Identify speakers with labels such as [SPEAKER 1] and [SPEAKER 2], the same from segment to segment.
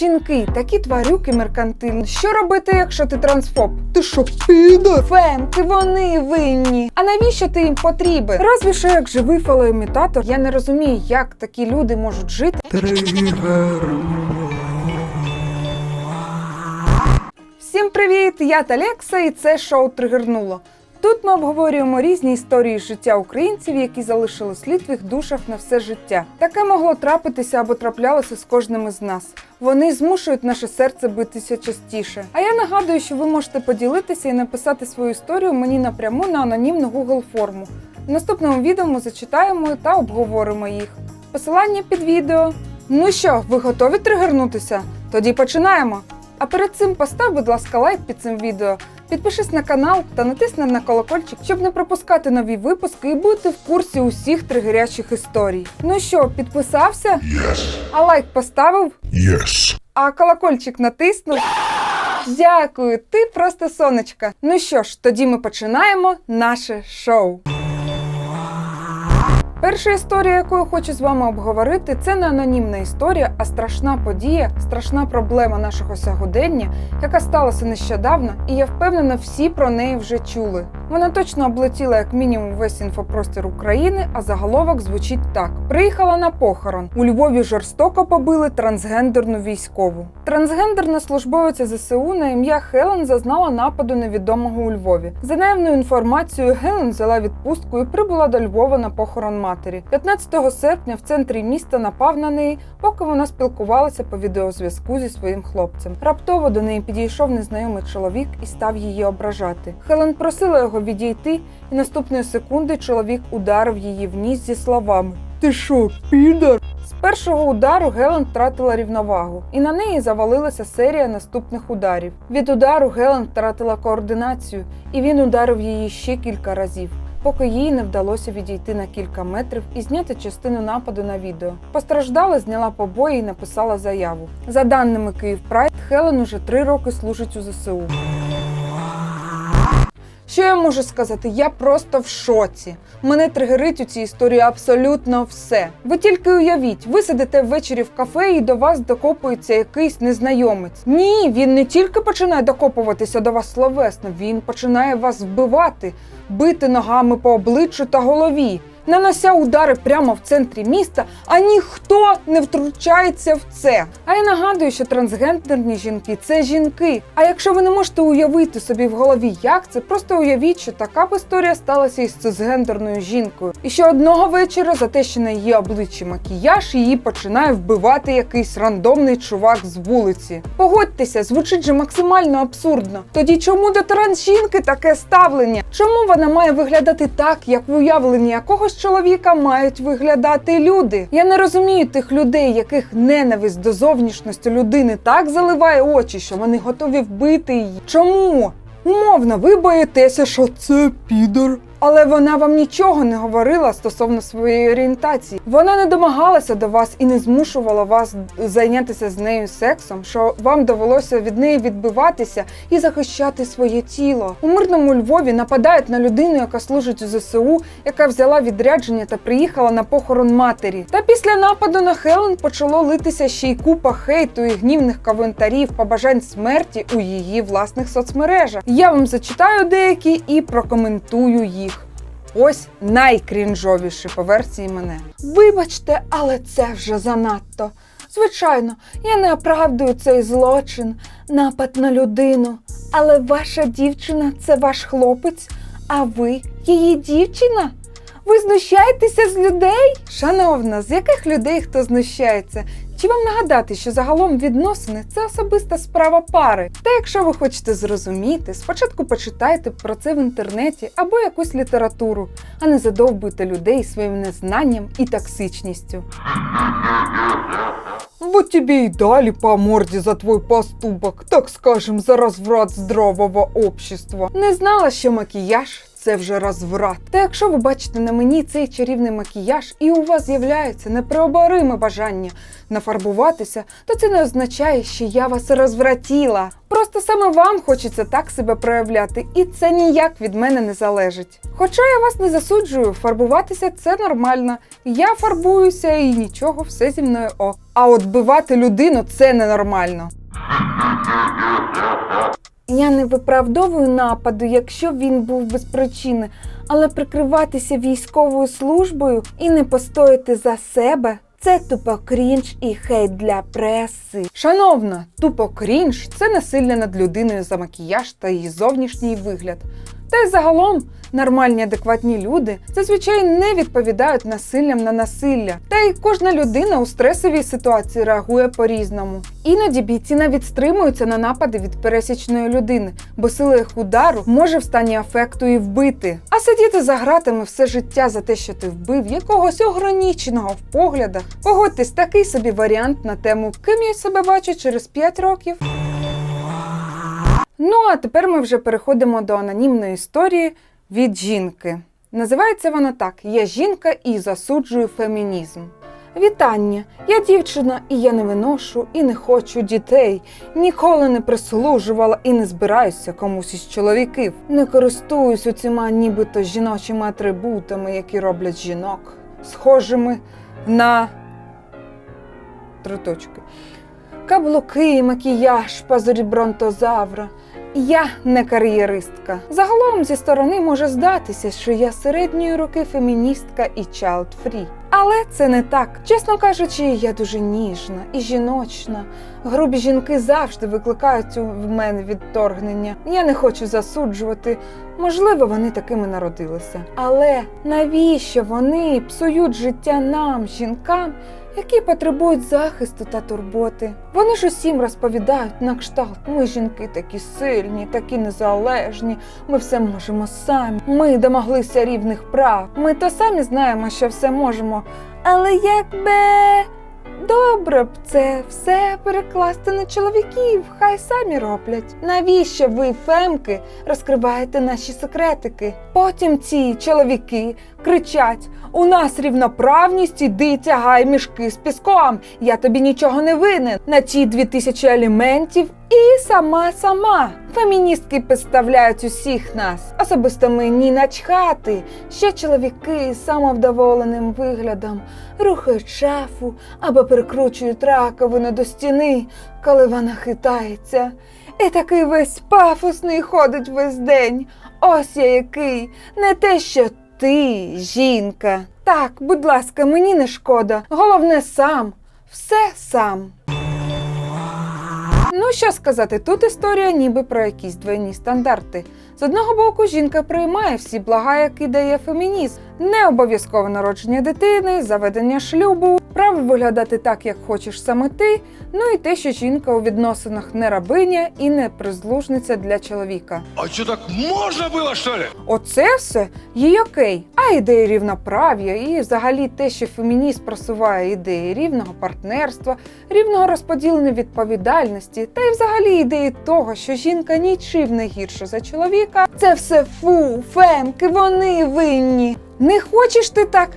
[SPEAKER 1] Жінки, такі тварюки меркантильні. Що робити, якщо ти трансфоб? Ти що, піде? Фемки, вони винні. А навіщо ти їм потрібен? Разві що як живий фалоімітатор, я не розумію, як такі люди можуть жити. Всім привіт! Я Талекса і це шоу Тригернуло. Тут ми обговорюємо різні історії життя українців, які залишили слід в їх душах на все життя. Таке могло трапитися або траплялося з кожним із нас. Вони змушують наше серце битися частіше. А я нагадую, що ви можете поділитися і написати свою історію мені напряму на анонімну Google форму. В наступному відео ми зачитаємо та обговоримо їх. Посилання під відео. Ну що, ви готові тригернутися? Тоді починаємо. А перед цим постав, будь ласка, лайк під цим відео, підпишись на канал та натисни на колокольчик, щоб не пропускати нові випуски і бути в курсі усіх тригерячих історій. Ну що, підписався?
[SPEAKER 2] Yes.
[SPEAKER 1] А лайк поставив?
[SPEAKER 2] Yes.
[SPEAKER 1] А колокольчик натиснув? Дякую, ти просто сонечка. Ну що ж, тоді ми починаємо наше шоу. Перша історія, яку я хочу з вами обговорити, це не анонімна історія, а страшна подія, страшна проблема нашого сьогодення, яка сталася нещодавно, і я впевнена, всі про неї вже чули. Вона точно облетіла як мінімум весь інфопростір України, а заголовок звучить так: приїхала на похорон. У Львові жорстоко побили трансгендерну військову. Трансгендерна службовиця ЗСУ на ім'я Хелен зазнала нападу невідомого у Львові. За наявною інформацією, Хелен взяла відпустку і прибула до Львова на похорон матері. 15 серпня в центрі міста напав на неї, поки вона спілкувалася по відеозв'язку зі своїм хлопцем. Раптово до неї підійшов незнайомий чоловік і став її ображати. Хелен просила його відійти, і наступної секунди чоловік ударив її в ніс зі словами: Ти що, підар? З першого удару Гелен втратила рівновагу, і на неї завалилася серія наступних ударів. Від удару Гелен втратила координацію, і він ударив її ще кілька разів. Поки їй не вдалося відійти на кілька метрів і зняти частину нападу на відео. Постраждала, зняла побої і написала заяву. За даними Київ Прайд, Хелен уже три роки служить у ЗСУ. Що я можу сказати? Я просто в шоці. Мене тригерить у цій історії абсолютно все. Ви тільки уявіть, ви сидите ввечері в кафе і до вас докопується якийсь незнайомець. Ні, він не тільки починає докопуватися до вас словесно, він починає вас вбивати, бити ногами по обличчю та голові. Нанося удари прямо в центрі міста, а ніхто не втручається в це. А я нагадую, що трансгендерні жінки це жінки. А якщо ви не можете уявити собі в голові, як це, просто уявіть, що така б історія сталася із цисгендерною жінкою. І що одного вечора за те, що на її обличчі макіяж, її починає вбивати якийсь рандомний чувак з вулиці. Погодьтеся, звучить же максимально абсурдно. Тоді чому до трансжінки таке ставлення? Чому вона має виглядати так, як в уявленні якогось чоловіка мають виглядати люди? Я не розумію тих людей, яких ненависть до зовнішності людини так заливає очі, що вони готові вбити її. Чому? Умовно, ви боїтеся, що це підор. Але вона вам нічого не говорила стосовно своєї орієнтації. Вона не домагалася до вас і не змушувала вас зайнятися з нею сексом, що вам довелося від неї відбиватися і захищати своє тіло. У мирному Львові нападають на людину, яка служить у ЗСУ, яка взяла відрядження та приїхала на похорон матері. Та після нападу на Хелен почало литися ще й купа хейту і гнівних коментарів, побажань смерті у її власних соцмережах. Я вам зачитаю деякі і прокоментую їх. Ось найкрінжовіші по версії мене. Вибачте, але це вже занадто. Звичайно, я не оправдую цей злочин, напад на людину. Але ваша дівчина це ваш хлопець, а ви її дівчина? Ви знущаєтеся з людей? Шановна, з яких людей хто знущається? Чи вам нагадати, що загалом відносини це особиста справа пари? Та якщо ви хочете зрозуміти, спочатку почитайте про це в інтернеті або якусь літературу, а не задовбуйте людей своїм незнанням і токсичністю. Вот тебе и дали по морде за твой поступок, так скажем, за разврат здорового общества. Не знала, що макіяж це вже розврат. Та якщо ви бачите на мені цей чарівний макіяж, і у вас з'являється непреобориме бажання нафарбуватися, то це не означає, що я вас розвратіла. Просто саме вам хочеться так себе проявляти, і це ніяк від мене не залежить. Хоча я вас не засуджую, фарбуватися це нормально. Я фарбуюся і нічого, все зі мною ок. А от бивати людину це ненормально. Я не виправдовую нападу, якщо він був без причини, але прикриватися військовою службою і не постояти за себе. Це тупо крінж і хейт для преси. Шановна, тупо крінж це насилля над людиною за макіяж та її зовнішній вигляд. Та й загалом нормальні адекватні люди зазвичай не відповідають насиллям на насилля. Та й кожна людина у стресовій ситуації реагує по-різному. Іноді бійці навіть стримуються на напади від пересічної людини, бо сила їх удару може в стані афекту і вбити. А сидіти за гратами все життя за те, що ти вбив якогось ограниченого в поглядах. Погодьтесь, такий собі варіант на тему, ким я себе бачу через 5 років. Ну а тепер ми вже переходимо до анонімної історії від жінки. Називається вона так: Я жінка і засуджую фемінізм. Вітання! Я дівчина, і я не виношу, і не хочу дітей. Ніколи не прислужувала і не збираюся комусь із чоловіків. Не користуюсь оціма нібито жіночими атрибутами, які роблять жінок, схожими на три точки. Каблуки, макіяж, пазурі бронтозавра. Я не кар'єристка. Загалом зі сторони може здатися, що я середньої роки феміністка і child-free. Але це не так. Чесно кажучи, я дуже ніжна і жіночна. Грубі жінки завжди викликають у мене відторгнення. Я не хочу засуджувати. Можливо, вони такими народилися. Але навіщо вони псують життя нам, жінкам, які потребують захисту та турботи. Вони ж усім розповідають на кшталт. Ми жінки такі сильні, такі незалежні. Ми все можемо самі. Ми домоглися рівних прав. Ми то самі знаємо, що все можемо. Але якби добре б це все перекласти на чоловіків, хай самі роблять. Навіщо ви, фемки, розкриваєте наші секретики? Потім ці чоловіки кричать: у нас рівноправність, іди тягай мішки з піском. Я тобі нічого не винен на ті дві тисячі аліментів. І сама сама феміністки підставляють усіх нас. Особисто мені начхати. Ще чоловіки з самовдоволеним виглядом рухають шафу або перекручують раковину до стіни, коли вона хитається. І такий весь пафосний ходить весь день. Ось я який, не те, що ти, жінка. Так, будь ласка, мені не шкода. Головне сам. Все сам. Ну, що сказати, тут історія ніби про якісь двойні стандарти. З одного боку, жінка приймає всі блага, які дає фемінізм, не обов'язкове народження дитини, заведення шлюбу, право виглядати так, як хочеш саме ти. Ну і те, що жінка у відносинах не рабиня і не прислужниця для чоловіка.
[SPEAKER 2] А что, так можно было, что ли?
[SPEAKER 1] Оце все їй окей. А ідеї рівноправ'я і взагалі те, що фемінізм просуває ідеї рівного партнерства, рівного розподілення відповідальності, та й взагалі ідеї того, що жінка нічим не гірша за чоловіка, це все фу, фемки, вони винні. Не хочеш ти так?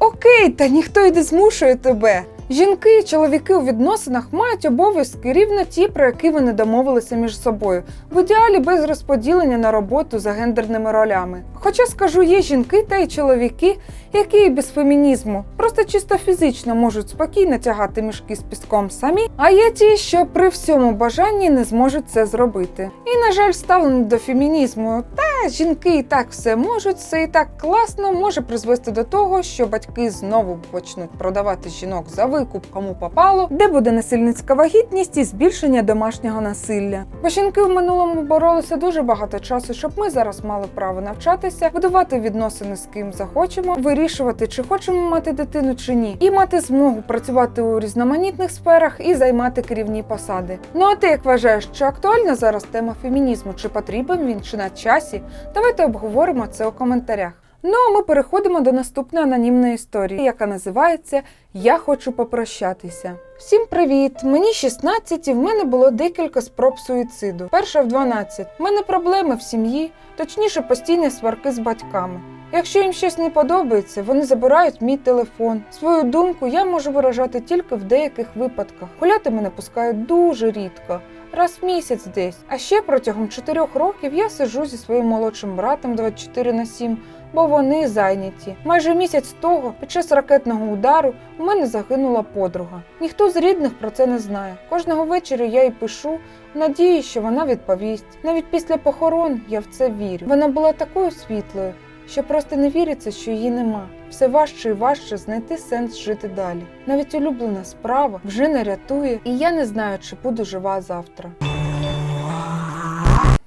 [SPEAKER 1] Окей, та ніхто й не змушує тебе. Жінки і чоловіки у відносинах мають обов'язки рівно ті, про які вони домовилися між собою, в ідеалі без розподілення на роботу за гендерними ролями. Хоча скажу, є жінки та й чоловіки, які і без фемінізму просто чисто фізично можуть спокійно тягати мішки з піском самі, а є ті, що при всьому бажанні не зможуть це зробити. І, на жаль, ставлення до фемінізму та жінки і так все можуть, це і так класно може призвести до того, що батьки знову почнуть продавати жінок за викуп кому попало, де буде насильницька вагітність і збільшення домашнього насилля. Бо жінки в минулому боролися дуже багато часу, щоб ми зараз мали право навчатися, будувати відносини з ким захочемо, вирішувати, чи хочемо мати дитину чи ні, і мати змогу працювати у різноманітних сферах і займати керівні посади. Ну а ти як вважаєш, чи актуальна зараз тема фемінізму? Чи потрібен він, чи на часі? Давайте обговоримо це у коментарях. Ну а ми переходимо до наступної анонімної історії, яка називається Я хочу попрощатися. Всім привіт! Мені 16 і в мене було декілька спроб суїциду. Перша в 12. У мене проблеми в сім'ї, точніше, постійні сварки з батьками. Якщо їм щось не подобається, вони забирають мій телефон. Свою думку я можу виражати тільки в деяких випадках. Гуляти мене пускають дуже рідко. Раз в місяць десь. А ще протягом 4 років я сиджу зі своїм молодшим братом 24 на 7, бо вони зайняті. Майже місяць того, під час ракетного удару, у мене загинула подруга. Ніхто з рідних про це не знає. Кожного вечора я їй пишу, в надії, що вона відповість. Навіть після похорон я в це вірю. Вона була такою світлою, що просто не віриться, що її нема. Все важче і важче знайти сенс жити далі. Навіть улюблена справа вже не рятує, і я не знаю, чи буду жива завтра.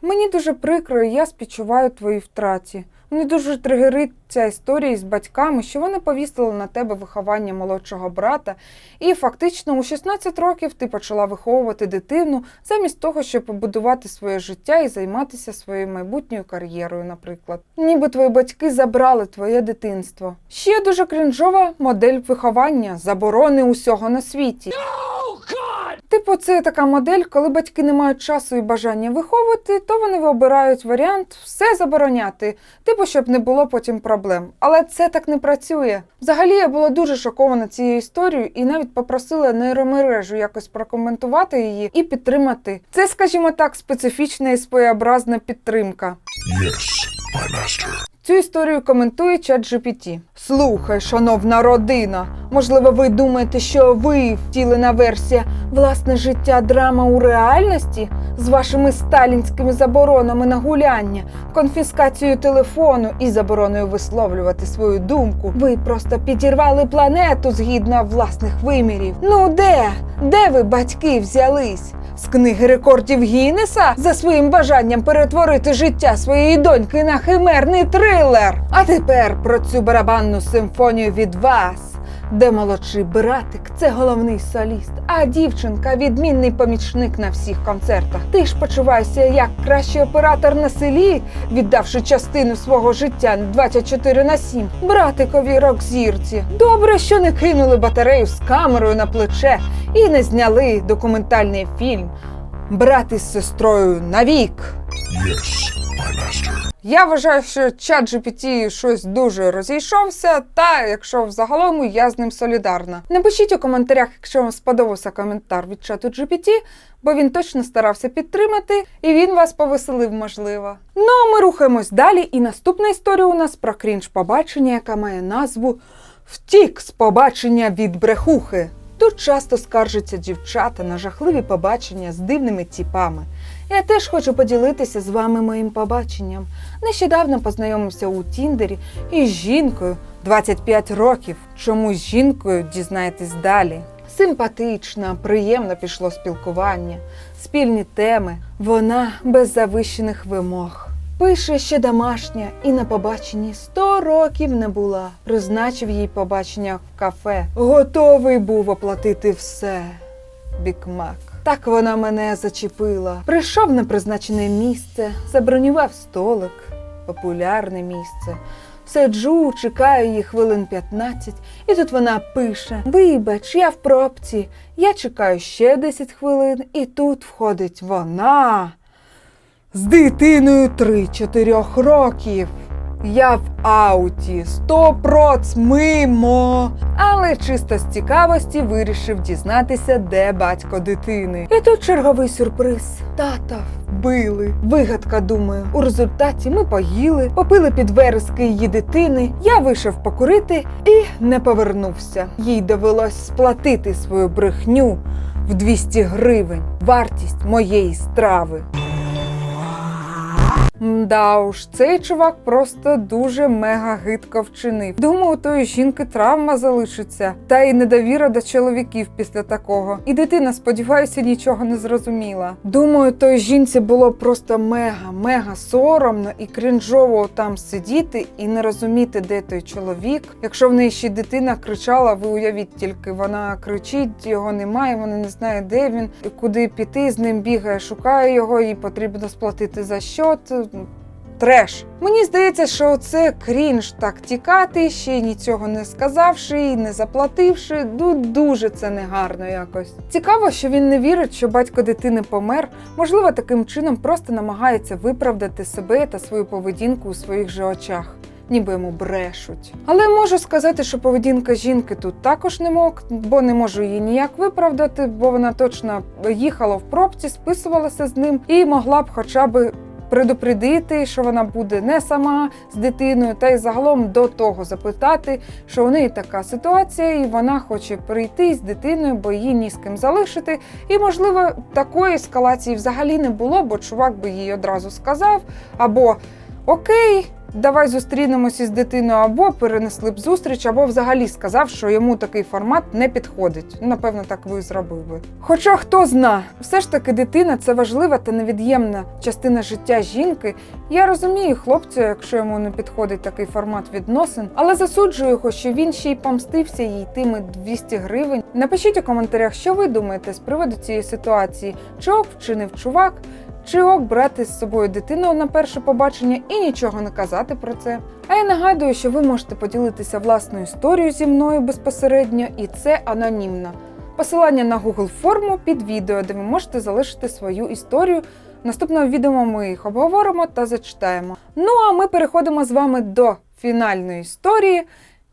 [SPEAKER 1] Мені дуже прикро, і я співчуваю твоїй втраті. Мені дуже тригерить ця історія з батьками, що вони повісили на тебе виховання молодшого брата, і фактично у 16 років ти почала виховувати дитину замість того, щоб побудувати своє життя і займатися своєю майбутньою кар'єрою, наприклад. Ніби твої батьки забрали твоє дитинство. Ще дуже крінжова модель виховання, заборони усього на світі. Типу, це така модель, коли батьки не мають часу і бажання виховувати, то вони обирають варіант все забороняти, типу, щоб не було потім проблем. Але це так не працює. Взагалі я була дуже шокована цією історією і навіть попросила нейромережу якось прокоментувати її і підтримати. Це, скажімо так, специфічна і своєобразна підтримка.
[SPEAKER 2] Yes, my master.
[SPEAKER 1] Цю історію коментує чат GPT. Слухай, шановна родина. Можливо, ви думаєте, що ви втілена версія власне життя драма у реальності з вашими сталінськими заборонами на гуляння, конфіскацією телефону і забороною висловлювати свою думку. Ви просто підірвали планету згідно власних вимірів. Ну де? Де ви, батьки, взялись? З книги рекордів Гіннеса за своїм бажанням перетворити життя своєї доньки на химерний трилер. А тепер про цю барабанну симфонію від вас. Де молодший братик це головний соліст, а дівчинка відмінний помічник на всіх концертах. Ти ж почуваєшся як кращий оператор на селі, віддавши частину свого життя 24 на 7 братикові рок-зірці. Добре, що не кинули батарею з камерою на плече і не зняли документальний фільм Брат із сестрою навік.
[SPEAKER 2] Yes.
[SPEAKER 1] Я вважаю, що чат GPT щось дуже розійшовся, та якщо взагалом я з ним солідарна. Напишіть у коментарях, якщо вам сподобався коментар від чату GPT, бо він точно старався підтримати, і він вас повеселив, можливо. Ну а ми рухаємось далі, і наступна історія у нас про крінж побачення, яка має назву Втік з побачення від брехухи. Тут часто скаржаться дівчата на жахливі побачення з дивними тіпами. Я теж хочу поділитися з вами моїм побаченням. Нещодавно познайомився у Тіндері із жінкою 25 років. Чому з жінкою дізнаєтесь далі? Симпатична, приємно пішло спілкування, спільні теми. Вона без завищених вимог. Пише ще домашня і на побаченні 100 років не була. Призначив їй побачення в кафе. Готовий був оплатити все. Бікмак. Так вона мене зачепила. Прийшов на призначене місце, забронював столик, популярне місце. Сиджу, чекаю її хвилин 15, і тут вона пише: Вибач, я в пробці. Я чекаю ще 10 хвилин, і тут входить вона з дитиною 3-4 років. Я в ауті, сто проц мимо. Але чисто з цікавості вирішив дізнатися, де батько дитини. І тут черговий сюрприз. Тата вбили. Вигадка, думаю. У результаті ми поїли, попили під верески її дитини. Я вийшов покурити і не повернувся. Їй довелось сплатити свою брехню в 200 гривень. Вартість моєї страви. Да уж, цей чувак просто дуже мега гидко вчинив. Думаю, у тої жінки травма залишиться, та й недовіра до чоловіків після такого. І дитина, сподіваюся, нічого не зрозуміла. Думаю, той жінці було просто мега, мега соромно і крінжово там сидіти і не розуміти, де той чоловік. Якщо в неї ще дитина кричала, ви уявіть тільки, вона кричить, його немає, вона не знає, де він, і куди піти, з ним бігає, шукає його, їй потрібно сплатити за счет. Треш. Мені здається, що це крінж так тікати, ще нічого не сказавши і не заплативши. Ну дуже це негарно якось. Цікаво, що він не вірить, що батько дитини помер. Можливо, таким чином просто намагається виправдати себе та свою поведінку у своїх же очах. ніби йому брешуть. Але можу сказати, що поведінка жінки тут також не мог, бо не можу її ніяк виправдати, бо вона точно їхала в пробці, списувалася з ним і могла б хоча б предупредити, що вона буде не сама з дитиною, та й загалом до того запитати, що у неї така ситуація, і вона хоче прийти з дитиною, бо її ні з ким залишити. І, можливо, такої ескалації взагалі не було, бо чувак би їй одразу сказав, або окей. Давай зустрінемося з дитиною, або перенесли б зустріч, або взагалі сказав, що йому такий формат не підходить. Напевно, так і зробив би. Хоча хто зна, все ж таки дитина це важлива та невід'ємна частина життя жінки. Я розумію хлопця, якщо йому не підходить такий формат відносин, але засуджую його, що він ще й помстився їй тими 200 гривень. Напишіть у коментарях, що ви думаєте з приводу цієї ситуації, чи вчинив чувак. Чи ок брати з собою дитину на перше побачення і нічого не казати про це. А я нагадую, що ви можете поділитися власною історією зі мною безпосередньо, і це анонімно. Посилання на Google форму під відео, де ви можете залишити свою історію. В наступному відео ми їх обговоримо та зачитаємо. Ну а ми переходимо з вами до фінальної історії,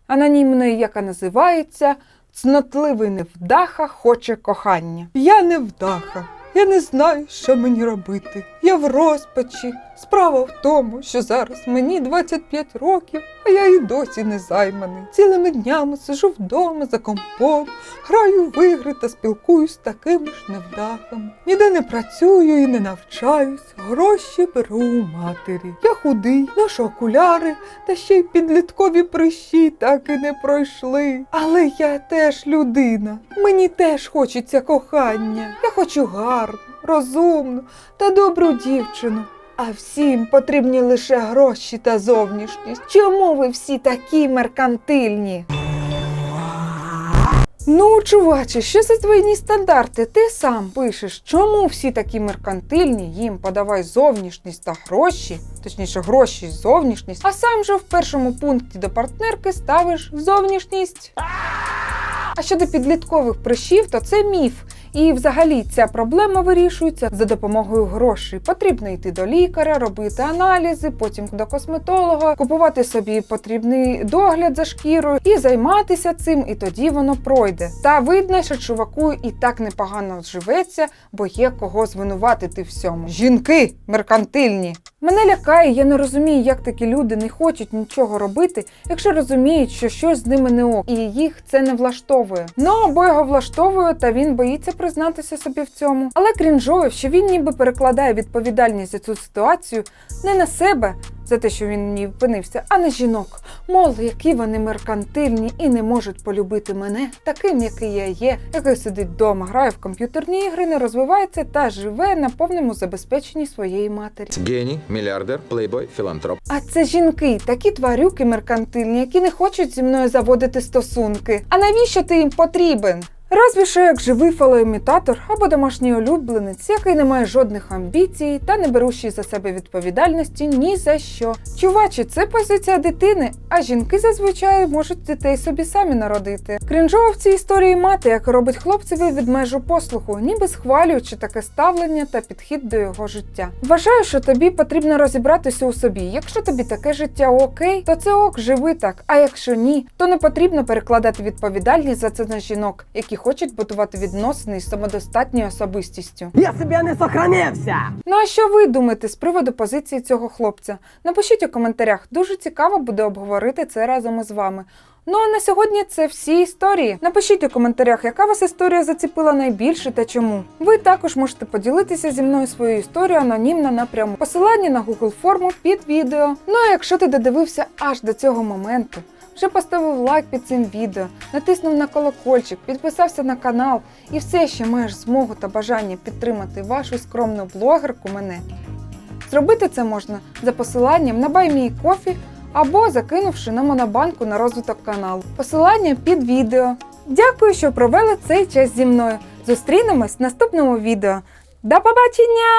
[SPEAKER 1] анонімної, яка називається Цнотливий невдаха хоче кохання. Я невдаха. Я не знаю, що мені робити. Я в розпачі. Справа в тому, що зараз мені 25 років, а я і досі не займаний. Цілими днями сижу вдома за компом, граю в ігри та спілкуюсь з такими ж невдахами. Ніде не працюю і не навчаюсь. Гроші беру у матері. Я худий, ношу окуляри, та ще й підліткові прищі так і не пройшли. Але я теж людина. Мені теж хочеться кохання. Я хочу гарну, розумну та добру дівчину. А всім потрібні лише гроші та зовнішність. Чому ви всі такі меркантильні? Ну, чуваче, що за двойні стандарти? Ти сам пишеш, чому всі такі меркантильні, їм подавай зовнішність та гроші, точніше, гроші й зовнішність, а сам же в першому пункті до партнерки ставиш зовнішність. А щодо підліткових прищів, то це міф. І взагалі ця проблема вирішується за допомогою грошей. Потрібно йти до лікаря, робити аналізи, потім до косметолога, купувати собі потрібний догляд за шкірою і займатися цим, і тоді воно пройде. Та видно, що чуваку і так непогано живеться, бо є кого звинуватити всьому. Жінки меркантильні. Мене лякає, я не розумію, як такі люди не хочуть нічого робити, якщо розуміють, що щось з ними не ок, і їх це не влаштовує. Ну або його влаштовує, та він боїться признатися собі в цьому. Але крінжує, що він ніби перекладає відповідальність за цю ситуацію не на себе. За те, що він в ній опинився, а на жінок. Мол, які вони меркантильні і не можуть полюбити мене, таким, який я є, який сидить вдома, грає в комп'ютерні ігри, не розвивається та живе на повному забезпеченні своєї матері.
[SPEAKER 3] Геній, мільярдер, плейбой, філантроп.
[SPEAKER 1] А це жінки, такі тварюки меркантильні, які не хочуть зі мною заводити стосунки. А навіщо ти їм потрібен? Разві що як живий фалоімітатор або домашній улюбленець, який не має жодних амбіцій та не берущий за себе відповідальності ні за що. Чувачі, це позиція дитини, а жінки зазвичай можуть дітей собі самі народити. Крінжово в цій історії мати, яка робить хлопцеві від межу послуху, ніби схвалюючи таке ставлення та підхід до його життя. Вважаю, що тобі потрібно розібратися у собі. Якщо тобі таке життя окей, то це ок, живи так. А якщо ні, то не потрібно перекладати відповідальність за це на жінок, які хочуть будувати відносини із самодостатньою особистістю.
[SPEAKER 4] Я себе не сохранився!
[SPEAKER 1] Ну а що ви думаєте з приводу позиції цього хлопця? Напишіть у коментарях. Дуже цікаво буде обговорити це разом із вами. Ну а на сьогодні це всі історії. Напишіть у коментарях, яка вас історія заціпила найбільше та чому. Ви також можете поділитися зі мною своєю історією анонімно напряму. Посилання на Google форму під відео. Ну а якщо ти додивився аж до цього моменту, вже поставив лайк під цим відео, натиснув на колокольчик, підписався на канал і все ще маєш змогу та бажання підтримати вашу скромну блогерку мене. Зробити це можна за посиланням на BuyMeCoffee або закинувши на монобанку на розвиток каналу. Посилання під відео. Дякую, що провели цей час зі мною. Зустрінемось в наступному відео. До побачення!